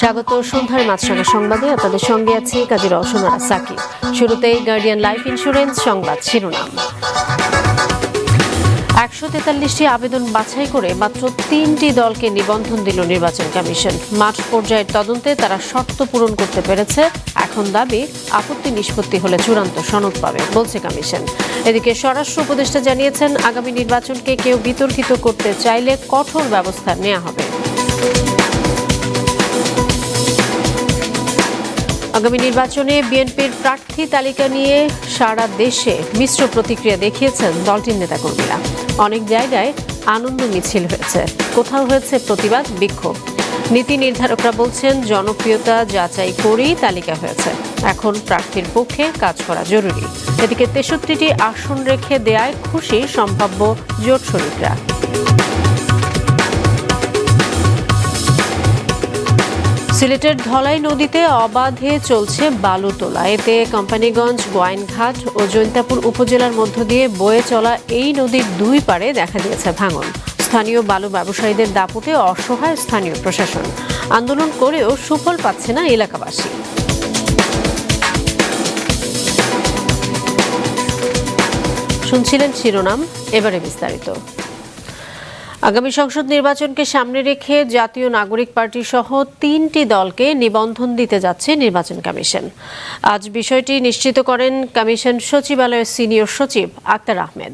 স্বাগত সন্ধ্যার মাছরাঙা সংবাদে। আপনাদের সঙ্গে আছি কাজী রওশনারা সাকিব। শুরুতেই গার্ডিয়ান লাইফ ইন্স্যুরেন্স সংবাদ শিরোনাম। একশো তেতাল্লিশটি আবেদন বাছাই করে মাত্র তিনটি দলকে নিবন্ধন দিল নির্বাচন কমিশন। মাঠ পর্যায়ের তদন্তে তারা শর্ত পূরণ করতে পেরেছে। এখন দাবি, আপত্তি নিষ্পত্তি হলে চূড়ান্ত সনদ পাবে, বলছে কমিশন। এদিকে স্বরাষ্ট্র উপদেষ্টা জানিয়েছেন, আগামী নির্বাচনকে কেউ বিতর্কিত করতে চাইলে কঠোর ব্যবস্থা নেওয়া হবে। আগামী নির্বাচনে বিএনপির প্রার্থী তালিকা নিয়ে সারা দেশে মিশ্র প্রতিক্রিয়া দেখিয়েছেন দলটির নেতাকর্মীরা। অনেক জায়গায় আনন্দ মিছিল হয়েছে। কোথাও হয়েছে প্রতিবাদ, বিক্ষোভ। নীতি নির্ধারকরা বলছেন, জনপ্রিয়তা যাচাই করেই তালিকা হয়েছে। এখন প্রার্থীর পক্ষে কাজ করা জরুরি। এদিকে তেষট্টিটি আসন রেখে দেয়ায় খুশি সম্ভাব্য জোট শরিকরা। সিলেটের ধলাই নদীতে অবাধে চলছে বালু তোলা এতে কোম্পানিগঞ্জ, গোয়াইনঘাট ও জৈন্তাপুর উপজেলার মধ্য দিয়ে বয়ে চলা এই নদীর দুই পারে দেখা দিয়েছে ভাঙন। স্থানীয় বালু ব্যবসায়ীদের দাপুটে অসহায় স্থানীয় প্রশাসন। আন্দোলন করেও সুফল পাচ্ছে না এলাকাবাসী। শুনছিলেন শিরোনাম, এবারে বিস্তারিত। আগামী সংসদ নির্বাচনকে সামনে রেখে জাতীয় নাগরিক পার্টি সহ তিনটি দলকে নিবন্ধন দিতে যাচ্ছে নির্বাচন কমিশন। আজ বিষয়টি নিশ্চিত করেন কমিশন সচিবালয়ের সিনিয়র সচিব আক্তার আহমেদ।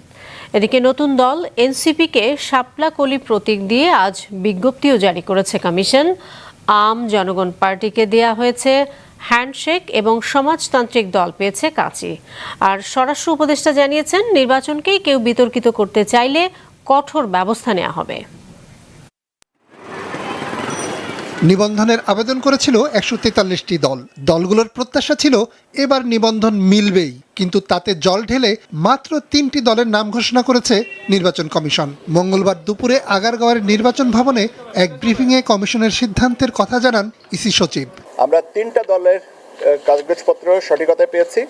এদিকে নতুন দল এনসিপিকে শাপলা কলি প্রতীক দিয়ে আজ বিজ্ঞপ্তিও জারি করেছে কমিশন। আম জনগণ পার্টিকে দেয়া হয়েছে হ্যান্ডশেক এবং সমাজতান্ত্রিক দল পেয়েছে কাঁচি। আর স্বরাষ্ট্র উপদেষ্টা জানিয়েছেন, নির্বাচনকেই কেউ বিতর্কিত করতে চাইলে কঠোর ব্যবস্থা নেওয়া হবে। নিবন্ধনের আবেদন করেছিল একশো তেতাল্লিশটি দল। দলগুলোর প্রত্যাশা ছিল এবার নিবন্ধন মিলবেই কিন্তু তাতে জল ঢেলে মাত্র তিনটি দলের নাম ঘোষণা করেছে নির্বাচন কমিশন। মঙ্গলবার দুপুরে আগারগাঁওয়ের নির্বাচন ভবনে এক ব্রিফিংয়ে কমিশনের সিদ্ধান্তের কথা জানান ইসি সচিব। আমরা তিনটা দলের কাগজপত্র সঠিকতা পেয়েছি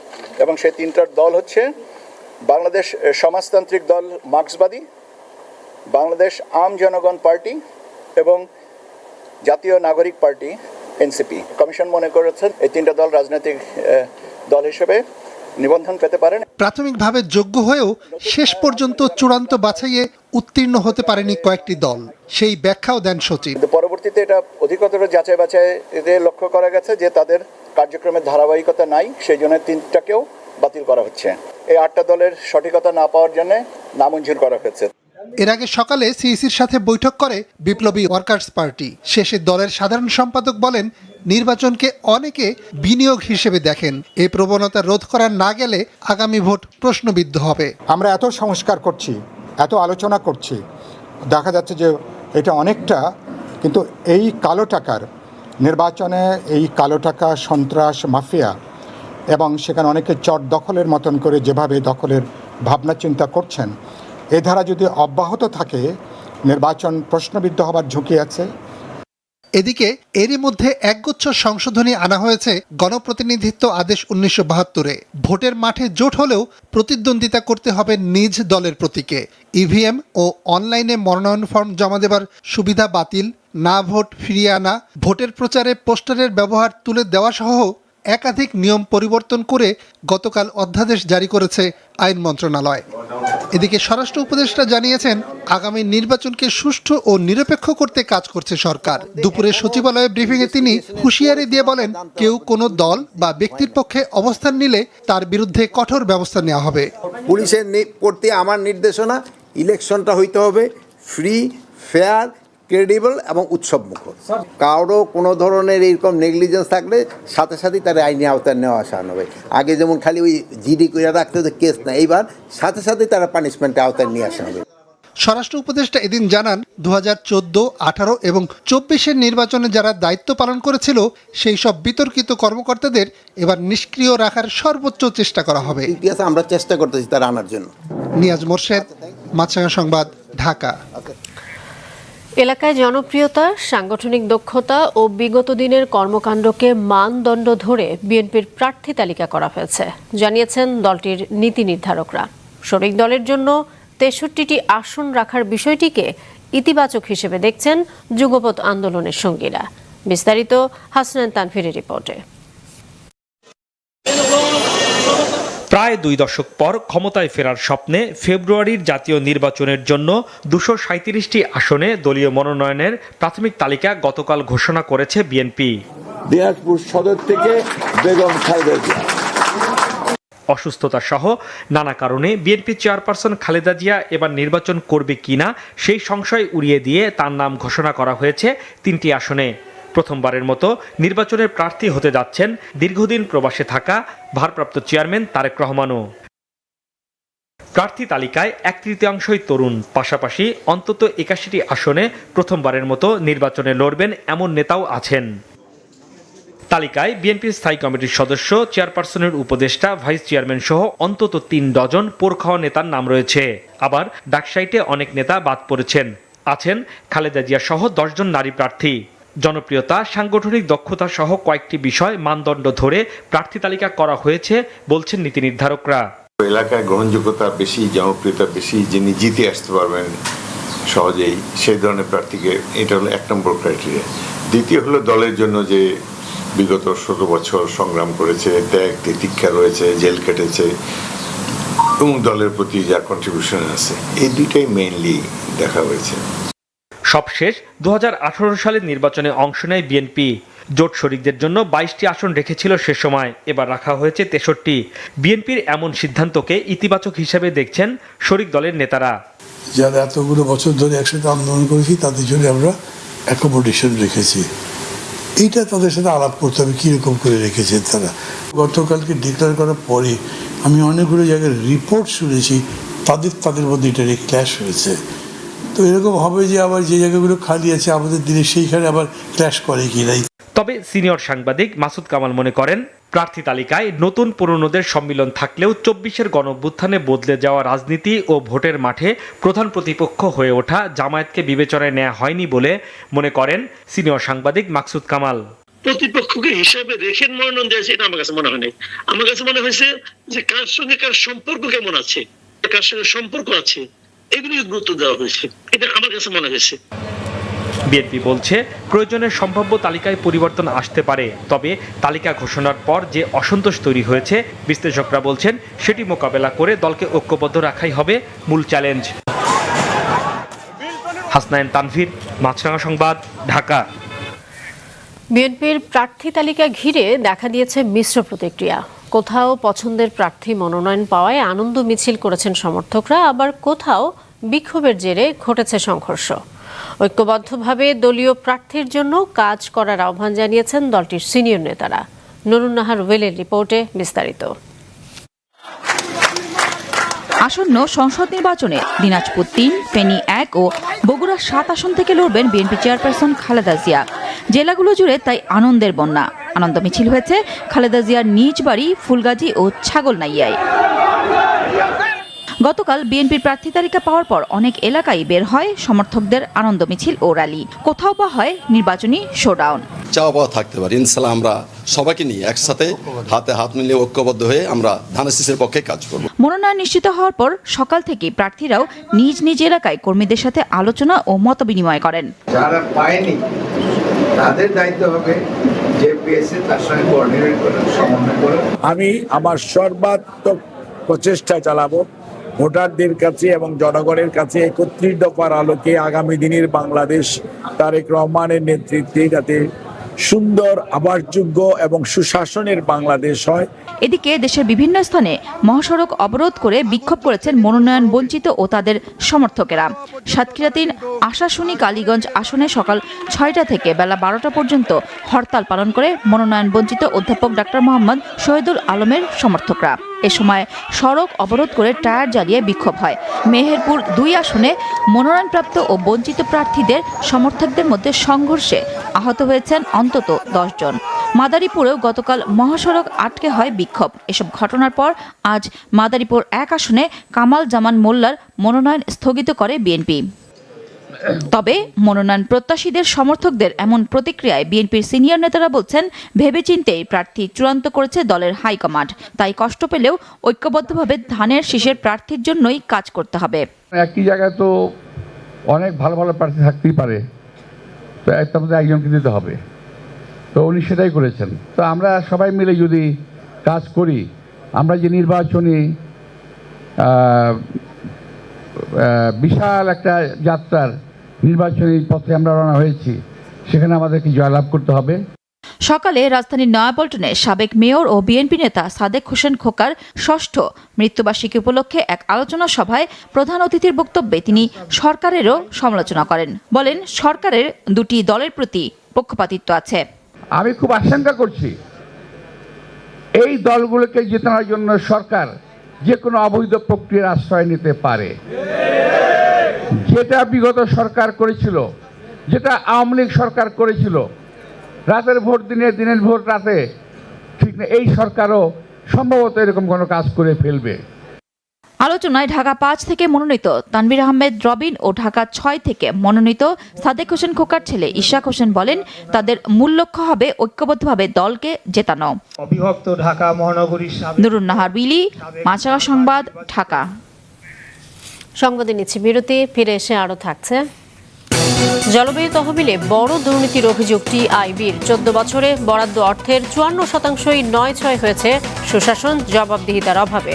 এবং সেই তিনটার দল হচ্ছে বাংলাদেশ সমাজতান্ত্রিক দল মার্ক্সবাদী বাংলাদেশ আম জনগণ পার্টি এবং জাতীয় নাগরিক পার্টি এনসিপি। কমিশন মনে করেছেন এই তিনটা দল রাজনৈতিক দল হিসেবে নিবন্ধন পেতে পারেন। প্রাথমিকভাবে যোগ্য হয়েও শেষ পর্যন্ত চূড়ান্ত বাছাইয়ে উত্তীর্ণ হতে পারেনি কয়েকটি দল। সেই ব্যাখ্যাও দেন সচিব। পরবর্তীতে এটা অধিকতর যাচাই বাছাই লক্ষ্য করা গেছে যে তাদের কার্যক্রমের ধারাবাহিকতা নাই সেই জন্য তিনটাকেও বাতিল করা হচ্ছে। এই আটটা দলের সঠিকতা না পাওয়ার জন্য নামঞ্জুর করা হয়েছে। এর আগে সকালে সিইসির সাথে বৈঠক করে বিপ্লবী ওয়ার্কার্স পার্টি। শেষে দলের সাধারণ সম্পাদক বলেন, নির্বাচনকে অনেকে বিনিয়োগ হিসেবে দেখেন। এই প্রবণতা রোধ করা না গেলে আগামী ভোট প্রশ্নবিদ্ধ হবে। আমরা এত সংস্কার করছি, এত আলোচনা করছি, দেখা যাচ্ছে যে এটা অনেকটা, কিন্তু এই কালো টাকার নির্বাচনে এই কালো টাকা, সন্ত্রাস, মাফিয়া এবং সেখানে অনেকে চট দখলের মতন করে যেভাবে দখলের ভাবনা চিন্তা করছেন এ ধারা যদি অব্যাহত থাকে, নির্বাচন প্রশ্নবিদ্ধ হবার ঝুঁকি আছে। এদিকে এরই মধ্যে একগুচ্ছ সংশোধনী আনা হয়েছে গণপ্রতিনিধিত্ব আদেশ উনিশশো বাহাত্তরে। ভোটের মাঠে জোট হলেও প্রতিদ্বন্দ্বিতা করতে হবে নিজ দলের প্রতীকে। ইভিএম ও অনলাইনে মনোনয়ন ফর্ম জমা দেবার সুবিধা বাতিল, না ভোট ফিরিয়ে আনা, ভোটের প্রচারে পোস্টারের ব্যবহার তুলে দেওয়া সহ একাধিক নিয়ম পরিবর্তন করে গতকাল অধ্যাদেশ জারি করেছে আইন মন্ত্রণালয়। এদিকে স্বরাষ্ট্র উপদেষ্টা জানিয়েছেন, আগামী নির্বাচনকে সুষ্ঠু ও নিরপেক্ষ করতে কাজ করছে সরকার। দুপুরে সচিবালয়ে ব্রিফিংয়ে তিনি হুঁশিয়ারি দিয়ে বলেন, কেউ কোনো দল বা ব্যক্তির পক্ষে অবস্থান নিলে তার বিরুদ্ধে কঠোর ব্যবস্থা নেওয়া হবে। পুলিশের প্রতি আমার নির্দেশনা, ইলেকশনটা হইতে হবে, ফ্রি, ফেয়ার ক্রেডিবল এবং উৎসবমুখর। কারও কোনো ধরনের এরকম নেগলিজেন্স থাকলে সাথে সাথেই তার আইনি আওতায় নেওয়া আসা হবে। আগে যেমন খালি ওই জিডি করে রাখতে হতো কেস না এইবার সাথে সাথেই তারা পানিশমেন্টের আওতায় নিয়ে আসা হবে। স্বরাষ্ট্র উপদেষ্টা এদিন জানান দু হাজার চোদ্দ আঠারো এবং চব্বিশের নির্বাচনে যারা দায়িত্ব পালন করেছিল সেই সব বিতর্কিত কর্মকর্তাদের এবার নিষ্ক্রিয় রাখার সর্বোচ্চ চেষ্টা করা হবে। ইতিহাসে আমরা চেষ্টা করতেছি তারা আনার জন্য। নিয়াজ মোর্শেদ মাছরাঙা সংবাদ ঢাকা। এলাকায় জনপ্রিয়তা, সাংগঠনিক দক্ষতা ও বিগত দিনের কর্মকাণ্ডকে মানদণ্ড ধরে বিএনপির প্রার্থী তালিকা করা হয়েছে, জানিয়েছেন দলটির নীতি নির্ধারকরা। শরিক দলের জন্য তেষট্টিটি আসন রাখার বিষয়টিকে ইতিবাচক হিসেবে দেখছেন যুগপৎ আন্দোলনের সঙ্গীরা। বিস্তারিত হাসনান তানফিরের রিপোর্টে। প্রায় দুই দশক পর ক্ষমতায় ফেরার স্বপ্নে ফেব্রুয়ারির জাতীয় নির্বাচনের জন্য দুশো সাঁত্রিশটি আসনে দলীয় মনোনয়নের প্রাথমিক তালিকা গতকাল ঘোষণা করেছে বিএনপি। দিনাজপুর সদর থেকে বেগম খালেদা জিয়া। অসুস্থতা সহ নানা কারণে বিএনপি চেয়ারপারসন খালেদা জিয়া এবার নির্বাচন করবে কিনা সেই সংশয় উড়িয়ে দিয়ে তার নাম ঘোষণা করা হয়েছে তিনটি আসনে। প্রথমবারের মতো নির্বাচনের প্রার্থী হতে যাচ্ছেন দীর্ঘদিন প্রবাসে থাকা ভারপ্রাপ্ত চেয়ারম্যান তারেক রহমানও। প্রার্থী তালিকায় এক তৃতীয়াংশই তরুণ, পাশাপাশি অন্তত একাশিটি আসনে প্রথমবারের মতো নির্বাচনে লড়বেন এমন নেতাও আছেন। তালিকায় বিএনপির স্থায়ী কমিটির সদস্য, চেয়ারপারসনের উপদেষ্টা, ভাইস চেয়ারম্যান সহ অন্তত তিন ডজন পোরখাওয়া নেতার নাম রয়েছে। আবার ডাকসাইটে অনেক নেতা বাদ পড়েছেন। আছেন খালেদা জিয়া সহ দশজন নারী প্রার্থী। জনপ্রিয়তা, সাংগঠনিক দক্ষতা সহ কয়েকটি বিষয় মানদণ্ড ধরে প্রার্থী তালিকা করা হয়েছে, বলছেন নীতি নির্ধারকরা। এলাকায় গ্রহণযোগ্যতা বেশি, জনপ্রিয়তা বেশি, যিনি জিতে আসতে পারবেন সহজেই, সেই ধরনের প্রার্থীকে এটা হলো এক নম্বর ক্রাইটেরিয়া দ্বিতীয় হলো দলের জন্য যে বিগত ষোলো বছর সংগ্রাম করেছে, ত্যাগ, তিতিক্ষা রয়েছে, জেল কেটেছে, এবং দলের প্রতি যার কন্ট্রিবিউশন আছে, এই দুইটাই মেইনলি দেখা হয়েছে। সবশেষ দু হাজার আঠারো সালের নির্বাচনে অংশ নেয় বিএনপি। জোট শরিকদের জন্য বাইশটি আসন রেখেছিল সে সময়। এবার রাখা হয়েছে তেষট্টি। বিএনপির এমন সিদ্ধান্তকে ইতিবাচক হিসেবে দেখছেন শরিক দলের নেতারা। যারা এতগুলো বছর ধরে একসাথে আন্দোলন করেছি, তাদের জন্য আমরা অ্যাকোমোডেশন রেখেছি। এইটা তাদের সাথে আলাপ করতে হবে কীরকম করে রেখেছে তারা। গতকালকে ডিক্লেয়ার করার পরে আমি অনেকগুলো জায়গায় রিপোর্ট শুনেছি, তাদের তাদের মধ্যে এটা ক্ল্যাশ হয়েছে। তো এরকম হবে যে আবার যে জায়গাগুলো খালি আছে আমাদের দিনে সেইখানে আবার ক্ল্যাশ করে কি নাই? তবে সিনিয়র সাংবাদিক মাসুদ কামাল মনে করেন প্রার্থী তালিকায় নতুন পুরনোদের সম্মিলন থাকলেও চব্বিশের গণঅভ্যুত্থানে বদলে যাওয়া রাজনীতি ও ভোটের মাঠে প্রধান প্রতিপক্ষ হয়ে ওঠা জামায়াতকে বিবেচনায় নেওয়া হয়নি বলে মনে করেন সিনিয়র সাংবাদিক মাকসুদ কামাল। প্রতিপক্ষকে হিসাবে রেখে মনোনয়ন দিয়েছে এটা আমার কাছে মনে হয় আমার কাছে মনে হয়েছে যে কার সঙ্গে কার সম্পর্ক কেমন আছে কার সঙ্গে সম্পর্ক আছে এগুলি গুরুত্ব দেওয়া হয়েছে। এটা আমার কাছে মনে হয়েছে। বিএনপি বলছে প্রয়োজনের সম্ভাব্য তালিকায় পরিবর্তন আসতে পারে তবে তালিকা ঘোষণার পর যে অসন্তোষ তৈরি হয়েছে বিশ্লেষকরা বলছেন সেটি মোকাবেলা করে দলকে ঐক্যবদ্ধ রাখাই হবে মূল চ্যালেঞ্জ। হাসনাইন তানভীর মাছরাঙা সংবাদ ঢাকা। বিএনপির প্রার্থী তালিকা ঘিরে দেখা দিয়েছে মিশ্র প্রতিক্রিয়া। কোথাও পছন্দের প্রার্থী মনোনয়ন পাওয়ায় আনন্দ মিছিল করেছেন সমর্থকরা, আবার কোথাও বিক্ষোভের জেরে ঘটেছে সংঘর্ষ। ঐক্যবদ্ধভাবে দলীয় প্রার্থীর জন্য কাজ করার আহ্বান জানিয়েছেন দলটির সিনিয়র নেতারা। নুরুন্নাহার ওয়েলের রিপোর্টে বিস্তারিত। আসন্ন সংসদ নির্বাচনে দিনাজপুর তিন, ফেনী এক ও বগুড়া সাত আসন থেকে লড়বেন বিএনপি চেয়ারপারসন খালেদা জিয়া। জেলাগুলো জুড়ে তাই আনন্দের বন্যা। আনন্দ মিছিল হয়েছে খালেদা জিয়ার নিজ বাড়ি, ফুলগাজী ও ছাগলনাইয়ায়। গতকাল বিএনপির প্রার্থী তালিকা পাওয়ার পর অনেক এলাকায় বের হয় সমর্থকদের আনন্দ মিছিল ও র্যালি। কোথাও বা হয় নির্বাচনী শোডাউন। চাওয়া পাওয়া থাকতে পারি। ইনশাল্লাহ আমরা সবাইকে নিয়ে একসাথে হাতে হাত মিলিয়ে ঐক্যবদ্ধ হয়ে আমরা ধানাশিসের পক্ষে কাজ করব। মনোনয়ন নিশ্চিত হওয়ার পর সকাল থেকে প্রার্থীরাও নিজ নিজ এলাকায় কর্মীদের সাথে আলোচনা ও মত বিনিময় করেন। যারা পায়নি তাদের দায়িত্ব হবে যে পেয়েছে তার সঙ্গে কোঅর্ডিনেট করা সমন্বয় করা। আমি আমার সর্বাত্মক প্রচেষ্টা চালাবো। ভোটারদের কাছে এবং জনগণের কাছে একত্রিত দফার আলোকে আগামী দিনের বাংলাদেশ তারেক রহমানের নেতৃত্বে যাতে সুন্দর, আবাসযোগ্য এবং সুশাসনের বাংলাদেশ হয়। এদিকে দেশের বিভিন্ন স্থানে মহাসড়ক অবরোধ করে বিক্ষোভ করেছেন মনোনয়ন বঞ্চিত ও তাদের সমর্থকেরা। সাতক্ষীরা তিন আশাশুনি কালীগঞ্জ আসনে সকাল ছয়টা থেকে বেলা বারোটা পর্যন্ত হরতাল পালন করে মনোনয়ন বঞ্চিত অধ্যাপক ডাক্তার মোহাম্মদ শহীদুল আলমের সমর্থকরা। এ সময় সড়ক অবরোধ করে টায়ার জ্বালিয়ে বিক্ষোভ হয়। মেহেরপুর দুই আসনে মনোনয়নপ্রাপ্ত ও বঞ্চিত প্রার্থীদের সমর্থকদের মধ্যে সংঘর্ষে আহত হয়েছেন অন্তত দশ জন। মাদারীপুরেও গতকাল মহাসড়ক আটকে হয় বিক্ষোভ। এসব ঘটনার পর আজ মাদারীপুর এক আসনে কামাল জামান মোল্লার মনোনয়ন স্থগিত করে বিএনপি। তবে মনোনয়ন প্রত্যাশীদের সমর্থকদের এমন প্রতিক্রিয়ায় বিএনপির সিনিয়র নেতারা বলছেন, ভেবেচিন্তেই প্রার্থী চূড়ান্ত করেছে দলের হাইকমান্ড। তাই কষ্ট পেলেও ঐক্যবদ্ধভাবে ধানের শীষের প্রার্থীর জন্যই কাজ করতে হবে। একই জায়গায় তো অনেক ভালো ভালো প্রার্থী থাকতেই পারে। তো তার মধ্যে একজনকে দিতে হবে। তো উনি সেটাই করেছেন। তো আমরা সবাই মিলে যদি কাজ করি, আমরা যে নির্বাচনী বিশাল একটা যাত্রার নির্বাচনী পথে আমরা রওনা হয়েছি। সেখানে আমাদেরকে জয়লাভ করতে হবে। সকালে রাজধানীর নয়াপল্টনে সাবেক মেয়র ও বিএনপি নেতা সাদেক হোসেন খোকার ষষ্ঠ মৃত্যুবার্ষিকী উপলক্ষে এক আলোচনা সভায় প্রধান অতিথির বক্তব্যে তিনি সরকারেরও সমালোচনা করেন। বলেন সরকারের দুটি দলের প্রতি পক্ষপাতিত্ব আছে। আমি খুব আশঙ্কা করছি এই দলগুলোকে জেতানোর জন্য সরকার যে কোনো অবৈধ প্রক্রিয়ার আশ্রয় নিতে পারে। যেটা বিগত সরকার করেছিল, যেটা আওয়ামী লীগ সরকার করেছিল, রাতের ভোট দিনে, দিনের ভোট রাতে, ঠিক না, এই সরকারও সম্ভবত এরকম কোনো কাজ করে ফেলবে। আলোচনায় ঢাকা পাঁচ থেকে মনোনীত তানভীর আহমেদ রবিন ও ঢাকা ছয় থেকে মনোনীত সাদেক হোসেন খোকার ছেলে ইশাক হোসেন বলেন তাদের মূল লক্ষ্য হবে ঐক্যবদ্ধভাবে দলকে জেতানো। অবিভক্ত ঢাকা মহানগরীর নুরুন নাহার বিলি সংবাদ ঢাকা। সংবাদে নিচ্ছি বিরতি ফিরে এসে আরও থাকছে। জলবায়ু তহবিলে বড় দুর্নীতির অভিযোগ টিআইবির চোদ্দ বছরে বরাদ্দ অর্থের চুয়ান্ন শতাংশই নয় ছয় হয়েছে সুশাসন জবাবদিহিতার অভাবে।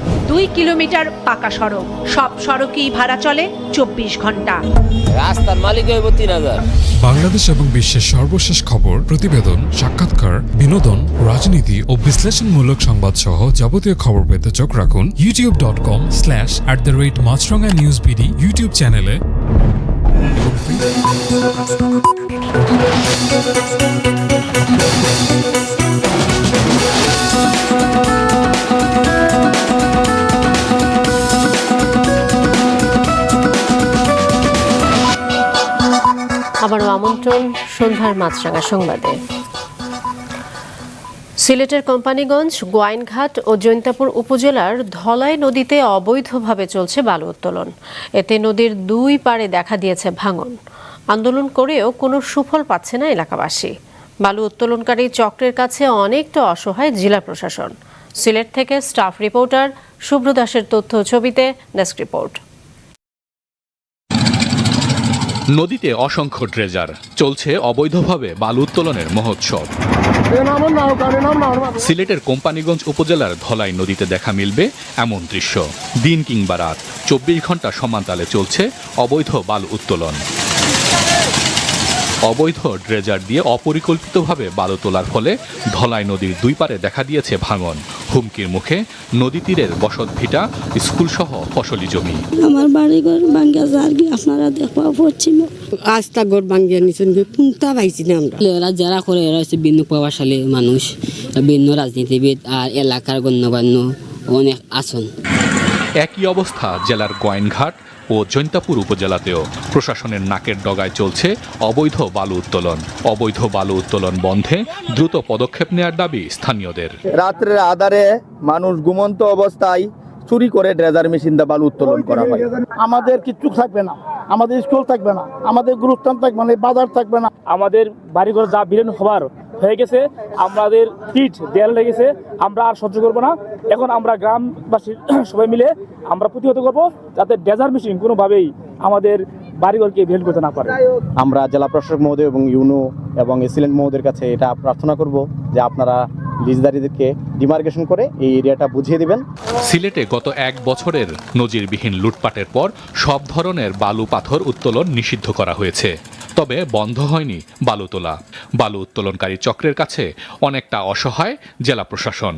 দুই কিলোমিটার পাকা সড়ক। সব সড়কই ভাড়া চলে চব্বিশ ঘণ্টা। রাস্তার মালিক হইব তিন হাজার। বাংলাদেশ এবং বিশ্বের সর্বশেষ খবর প্রতিবেদন সাক্ষাৎকার বিনোদন রাজনীতি ও বিশ্লেষণমূলক সংবাদ সহ যাবতীয় খবর পেতে চোখ রাখুন YouTube dot com slash at the rate Maasranga news BD YouTube চ্যানেলে এবং আবারও আমন্ত্রণ সন্ধ্যার মাছরাঙা সংবাদে। সিলেটের কোম্পানিগঞ্জ, গোয়াইনঘাট ও জৈন্তাপুর উপজেলার ধলাই নদীতে অবৈধভাবে চলছে বালু উত্তোলন। এতে নদীর দুই পাড়ে দেখা দিয়েছে ভাঙন। আন্দোলন করেও কোনো সুফল পাচ্ছে না এলাকাবাসী। বালু উত্তোলনকারী চক্রের কাছে অনেকটা অসহায় জেলা প্রশাসন। সিলেট থেকে স্টাফ রিপোর্টার শুভ্র দাসের তথ্য ছবিতে ডেস্ক রিপোর্ট। নদীতে অসংখ্য ড্রেজার। চলছে অবৈধভাবে বালু উত্তোলনের মহোৎসব। সিলেটের কোম্পানিগঞ্জ উপজেলার ধলাই নদীতে দেখা মিলবে এমন দৃশ্য। দিন কিংবা রাত। চব্বিশ ঘণ্টা সমান তালে চলছে অবৈধ বালু উত্তোলন। অবৈধ ড্রেজার দিয়ে অপরিকল্পিতভাবে বালু তোলার ফলে ধলাই নদীর দুই পারে দেখা দিয়েছে ভাঙন। হুমকির মুখে নদী তীরের বসত ভিটা স্কুলসহ ফসলি জমি। আমার বাড়ি ঘর ভাঙ্গা যার কি আপনারা দেখবা পড়ছিল আস্তা ঘর ভাঙ্গিয়া নিছেন কোনটা পাইছি না আমরা। এরা যারা করে এরা হচ্ছে ভিন্ন প্রভাবশালী মানুষ ভিন্ন রাজনীতিবিদ আর এলাকার গণ্যমান্য অনেক আসন একই অবস্থা জেলার গোয়াইনঘাট ও জৈন্তাপুর উপজেলাতেও প্রশাসনের নাকের ডগায় চলছে অবৈধ বালু উত্তোলন। অবৈধ বালু উত্তোলন বন্ধে দ্রুত পদক্ষেপ নেওয়ার দাবি স্থানীয়দের। রাত্রের আধারে মানুষ ঘুমন্ত অবস্থায় চুরি করে ড্রেজার মেশিন দিয়ে বালু উত্তোলন করা হয়। আমাদের কিচ্ছু থাকবে না। আমাদের স্কুল থাকবে না। আমাদের গুরুস্থান থাকবে না বাজার থাকবে না। আমাদের বাড়িঘর যা বিলীন হবার হয়ে গেছে আমাদের পিঠ দেয়াল লেগেছে আমরা আর সহ্য করব না। এখন আমরা গ্রামবাসী সবাই মিলে আমরা প্রতিহত করব যাতে ডেজার মেশিন কোনোভাবেই আমাদের বাড়িঘরকে ভেল করতে না পারে। আমরা জেলা প্রশাসক মহোদয় এবং ইউনো এবং এসিলেন্ট মহোদয়ের কাছে এটা প্রার্থনা করব যে আপনারা লিজদারিদেরকে ডিমার্কেশন করে এই এরিয়াটা বুঝিয়ে দিবেন। সিলেটে গত এক বছরের নজিরবিহীন লুটপাটের পর সব ধরনের বালু পাথর উত্তোলন নিষিদ্ধ করা হয়েছে। তবে বন্ধ হয়নি বালু তোলা বালু উত্তোলনকারী চক্রের কাছে অনেকটা অসহায় জেলা প্রশাসন।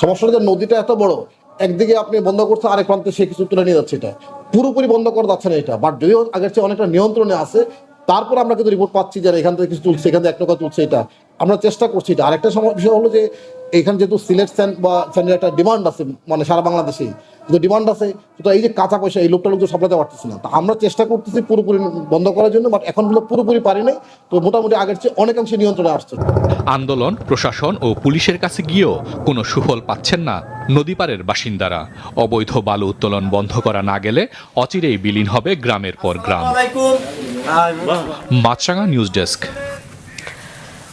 সমস্যাটা যে নদীটা এত বড়, একদিকে আপনি বন্ধ করছে আরেক প্রান্তে সে কিছু তুলে নিয়ে যাচ্ছে এটা। পুরোপুরি বন্ধ করা যাচ্ছে না এটা বাট যদিও আগের চেয়ে অনেকটা নিয়ন্ত্রণে আছে, তারপর আমরা কিন্তু রিপোর্ট পাচ্ছি যে এখান থেকে কিছু তুলছে, এখান থেকে এক টাকা তুলছে এটা। আমরা চেষ্টা করছি এটা। আরেকটা বিষয় হলো যে এখানে যেহেতু সিলেট স্যান্ড বা স্যান্ডের একটা ডিমান্ড আছে মানে সারা বাংলাদেশে। কিন্তু ডিমান্ড আছে তো এই যে কাঁচা পয়সা এই লোকটা লোক তো সাপ্লাইতে পারতেছি না। তা আমরা চেষ্টা করতেছি পুরোপুরি বন্ধ করার জন্য বাট এখন পর্যন্ত পুরোপুরি পারি নাই। তো মোটামুটি আগের চেয়ে অনেকাংশে নিয়ন্ত্রণে আসছে। আন্দোলন প্রশাসন ও পুলিশের কাছে গিয়েও কোনো সুফল পাচ্ছেন না নদীপাড়ের বাসিন্দারা। অবৈধ বালু উত্তোলন বন্ধ করা না গেলে অচিরেই বিলীন হবে গ্রামের পর গ্রাম। মাছরাঙা নিউজ ডেস্ক।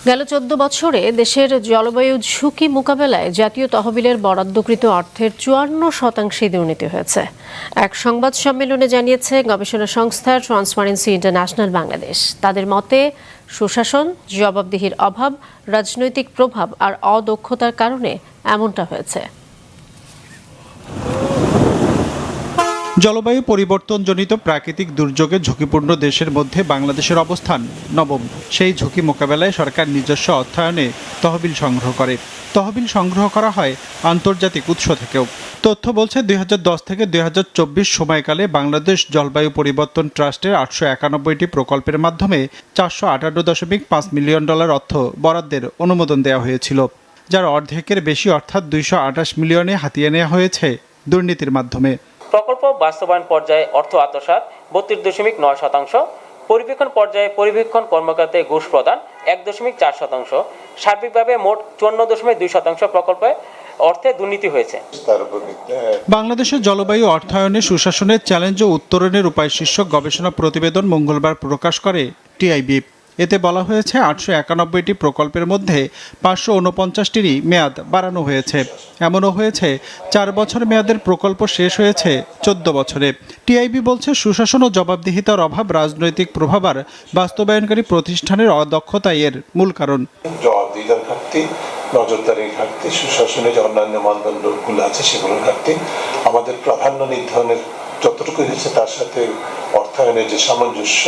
গেল চোদ্দ বছরে দেশের জলবায়ু ঝুঁকি মোকাবেলায় জাতীয় তহবিলের বরাদ্দকৃত অর্থের চুয়ান্ন শতাংশে দুর্নীতি হয়েছে। এক সংবাদ সম্মেলনে জানিয়েছে গবেষণা সংস্থা ট্রান্সপারেন্সি ইন্টারন্যাশনাল বাংলাদেশ তাদের মতে, সুশাসন, জবাবদিহির অভাব, রাজনৈতিক প্রভাব আর অদক্ষতার কারণে এমনটা হয়েছে। জলবায়ু পরিবর্তনজনিত প্রাকৃতিক দুর্যোগে ঝুঁকিপূর্ণ দেশের মধ্যে বাংলাদেশের অবস্থান নবম। সেই ঝুঁকি মোকাবেলায় সরকার নিজস্ব অর্থায়নে তহবিল সংগ্রহ করে। তহবিল সংগ্রহ করা হয় আন্তর্জাতিক উৎস থেকেও। তথ্য বলছে, দুই হাজার দশ থেকে দুই হাজার চব্বিশ সময়কালে বাংলাদেশ জলবায়ু পরিবর্তন ট্রাস্টের আটশো একানব্বইটি প্রকল্পের মাধ্যমে চারশো আটান্ন দশমিক পাঁচ মিলিয়ন ডলার অর্থ বরাদ্দের অনুমোদন দেওয়া হয়েছিল, যার অর্ধেকের বেশি অর্থাৎ দুইশো আঠাশ মিলিয়নে হাতিয়ে নেওয়া হয়েছে দুর্নীতির মাধ্যমে। প্রকল্প বাস্তবায়ন পর্যায়ে অর্থ আত্মসাৎ বত্রিশ দশমিক নয় শতাংশ পরিবেক্ষণ পর্যায়ে পরিবেক্ষণ কর্মকর্তায় ঘুষ প্রদান এক দশমিক চার শতাংশ সার্বিকভাবে মোট চুয়ান্ন দশমিক দুই শতাংশ প্রকল্পে অর্থে দুর্নীতি হয়েছে। বাংলাদেশের জলবায়ু অর্থায়নে সুশাসনের চ্যালেঞ্জ ও উত্তরণের উপায় শীর্ষক গবেষণা প্রতিবেদন মঙ্গলবার প্রকাশ করে টিআইবি। এতে বলা হয়েছে আটশো একানব্বইটি প্রকল্পের মধ্যে পাঁচশো উনপঞ্চাশটিরই মেয়াদ বাড়ানো হয়েছে। এমনও হয়েছে, চার বছর মেয়াদের প্রকল্প শেষ হয়েছে চোদ্দ বছরে। টিআইবি বলছে, সুশাসন ও জবাবদিহিতার অভাব রাজনৈতিক প্রভাব আর বাস্তবায়নকারী প্রতিষ্ঠানের অদক্ষতাই এর মূল কারণ। জবাবদিহিতার ঘাটতি, নজরদারির ঘাটতি, সুশাসনের যে অন্যান্য মানদণ্ডগুলো আছে সেগুলোর ঘাটতি, আমাদের প্রাধান্য নির্ধারণের যতটুকু হয়েছে তার সাথে অর্থায়নের যে সামঞ্জস্য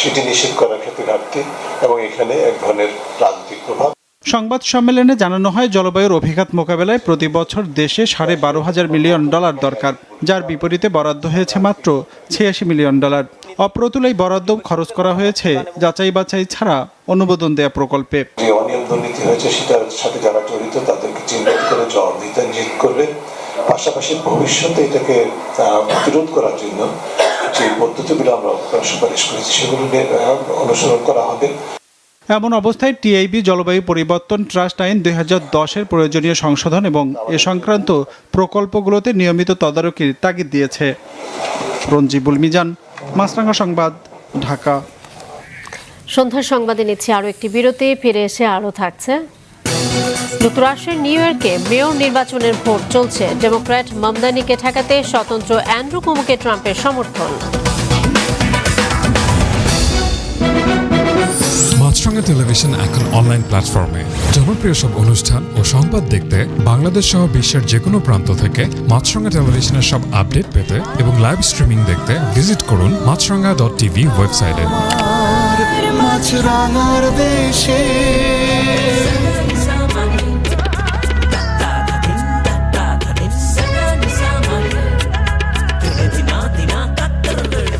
সেটি নিশ্চিত করার ক্ষেত্রে ঘাটতি এবং এখানে এক ধরনের রাজনৈতিক প্রভাব। সংবাদ সম্মেলনে জানানো হয় জলবায়ুর অভিঘাত মোকাবেলায় প্রতি বছর দেশে সাড়ে বারো হাজার মিলিয়ন ডলার দরকার যার বিপরীতে বরাদ্দ হয়েছে মাত্র ছিয়াশি মিলিয়ন ডলার। অপ্রতুল এই বরাদ্দ খরচ করা হয়েছে যাচাই বাছাই ছাড়া অনুমোদন দেয়া প্রকল্পে। যে অনিয়ম দুর্নীতি হয়েছে সেটার সাথে যারা জড়িত তাদেরকে চিহ্নিত করে জবাবদিহিতা নিশ্চিত করবে। পাশাপাশি ভবিষ্যতে এটাকে প্রতিরোধ করার জন্য যে পদ্ধতিগুলো আমরা সুপারিশ করেছি সেগুলো অনুসরণ করা হবে। এমন অবস্থায় টিআইবি জলবায়ু পরিবর্তন ট্রাস্ট আইন দুই হাজার দশের প্রয়োজনীয় সংশোধন এবং এ সংক্রান্ত প্রকল্পগুলোতে নিয়মিত তদারকির তাগিদ দিয়েছে। রঞ্জিবুল মিজান মাছরাঙ্গা সংবাদ ঢাকা। সন্ধ্যার সংবাদে নিচ্ছে আরও একটি বিরতি ফিরে এসে আরও থাকছে যুক্তরাষ্ট্রের নিউ ইয়র্কে মেয়র নির্বাচনের ভোট চলছে। ডেমোক্র্যাট মামদানিকে ঠেকাতে স্বতন্ত্র অ্যান্ড্রু কুমুকে ট্রাম্পের সমর্থন। মাছরাঙা টেলিভিশন এখন অনলাইন প্ল্যাটফর্মে। জনপ্রিয় সব অনুষ্ঠান ও সংবাদ দেখতে বাংলাদেশ সহ বিশ্বের যে কোনো প্রান্ত থেকে মাছরাঙা টেলিভিশনের সব আপডেট পেতে এবং লাইভ স্ট্রিমিং দেখতে ভিজিট করুন মাছরাঙা ডট টিভি ওয়েবসাইটে।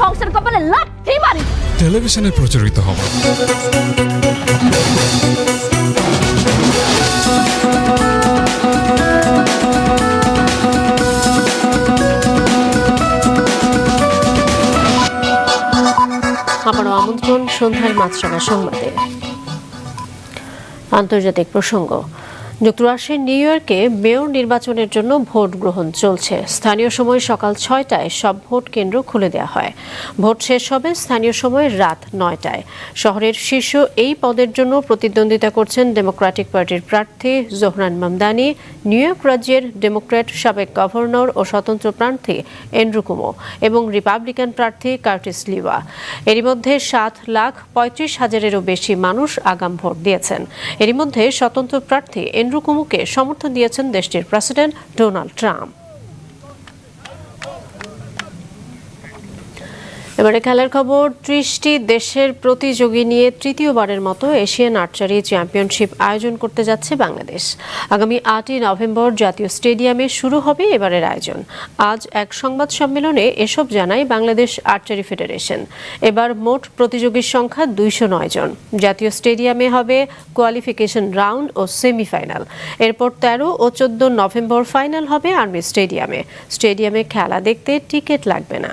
সংসার কপালে লাঠি মারি। টেলিভিশনে প্রচারিত হবে। আবারও আমন্ত্রণ সন্ধ্যার মাছরাঙা সংবাদে। আন্তর্জাতিক প্রসঙ্গ যুক্তরাষ্ট্রের নিউ ইয়র্কে মেয়র নির্বাচনের জন্য ভোট গ্রহণ চলছে। স্থানীয় সময় সকাল ছয়টায় সব ভোট কেন্দ্র খুলে দেওয়া হয়। ভোট শেষ হবে স্থানীয় সময় রাত নয়টায়। শহরের শীর্ষ এই পদের জন্য প্রতিদ্বন্দ্বিতা করছেন ডেমোক্রেটিক পার্টির প্রার্থী জোহরান মামদানি, নিউ ইয়র্ক রাজ্যের ডেমোক্র্যাট সাবেক গভর্নর ও স্বতন্ত্র প্রার্থী এন্ড্রু কুমো এবং রিপাবলিকান প্রার্থী কার্টিস লিওয়া। এরই মধ্যে সাত লাখ পঁয়ত্রিশ হাজারেরও বেশি মানুষ আগাম ভোট দিয়েছেন। এরই মধ্যে স্বতন্ত্র প্রার্থী এন্ড্রু কুমুকে সমর্থন দিয়েছেন দেশটির প্রেসিডেন্ট ডোনাল্ড ট্রাম্প। এবারে খেলার খবর, ত্রিশটি দেশের প্রতিযোগী নিয়ে তৃতীয়বারের মতো এশিয়ান আর্চারি চ্যাম্পিয়নশিপ আয়োজন করতে যাচ্ছে বাংলাদেশ। আগামী আটই নভেম্বর জাতীয় স্টেডিয়ামে শুরু হবে এবারের আয়োজন। আজ এক সংবাদ সম্মেলনে এসব জানায় বাংলাদেশ আর্চারি ফেডারেশন। এবার মোট প্রতিযোগীর সংখ্যা দুইশো নয় জন। জাতীয় স্টেডিয়ামে হবে কোয়ালিফিকেশন রাউন্ড ও সেমিফাইনাল। এরপর তেরো ও চোদ্দ নভেম্বর ফাইনাল হবে আর্মি স্টেডিয়ামে। স্টেডিয়ামে খেলা দেখতে টিকিট লাগবে না।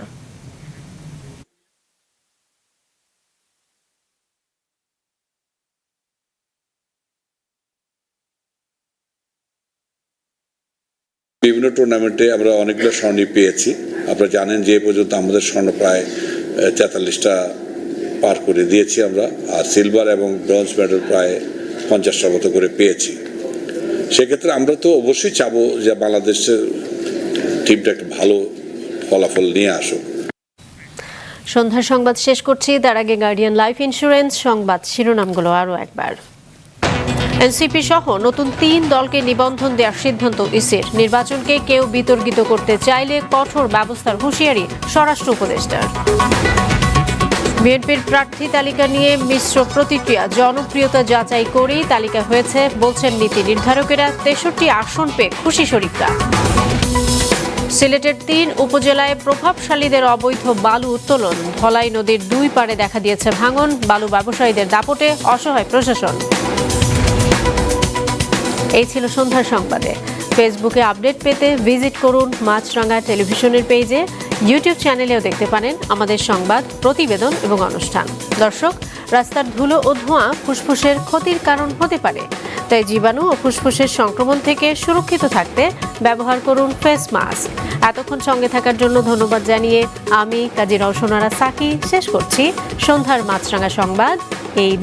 বিভিন্ন টুর্নামেন্টে আমরা অনেকগুলো স্বর্ণই পেয়েছি। আপনারা জানেন যে পর্যন্ত আমাদের স্বর্ণ প্রায় তেতাল্লিশটা পার করে দিয়েছি আমরা, আর সিলভার এবং ব্রোঞ্জ মেডেল প্রায় পঞ্চাশটার মতো করে পেয়েছি। সেক্ষেত্রে আমরা তো অবশ্যই চাবো যে বাংলাদেশের টিমটা একটা ভালো ফলাফল নিয়ে আসুক। সন্ধ্যার সংবাদ শেষ করছি। তার আগে গার্ডিয়ান লাইফ ইন্স্যুরেন্স সংবাদ শিরোনামগুলো আরও একবার। এনসিপি সহ নতুন তিন দলকে নিবন্ধন দেওয়ার সিদ্ধান্ত ইসির। নির্বাচনকে কেউ বিতর্কিত করতে চাইলে কঠোর ব্যবস্থার হুঁশিয়ারি স্বরাষ্ট্র উপদেষ্টার। বিএনপির প্রার্থী তালিকা নিয়ে মিশ্র প্রতিক্রিয়া, জনপ্রিয়তা যাচাই করেই তালিকা হয়েছে, বলছেন নীতি নির্ধারকেরা, তেষট্টি আসন পেয়ে খুশি শরীফরা সিলেটের তিন উপজেলায় প্রভাবশালীদের অবৈধ বালু উত্তোলন, ধলাই নদীর দুই পাড়ে দেখা দিয়েছে ভাঙন, বালু ব্যবসায়ীদের দাপটে অসহায় প্রশাসন। এই ছিল সন্ধ্যার সংবাদে। ফেসবুকে আপডেট পেতে ভিজিট করুন মাছরাঙ্গা টেলিভিশনের পেজে। ইউটিউব চ্যানেলেও দেখতে পারেন আমাদের সংবাদ, প্রতিবেদন এবং অনুষ্ঠান। দর্শক, রাস্তার ধুলো ও ধোঁয়া ফুসফুসের ক্ষতির কারণ হতে পারে। তাই জীবাণু ও ফুসফুসের সংক্রমণ থেকে সুরক্ষিত থাকতে ব্যবহার করুন ফেস মাস্ক। এতক্ষণ সঙ্গে থাকার জন্য ধন্যবাদ জানিয়ে আমি কাজী রওশনারা সাকি শেষ করছি সন্ধ্যার মাছরাঙা সংবাদ। এই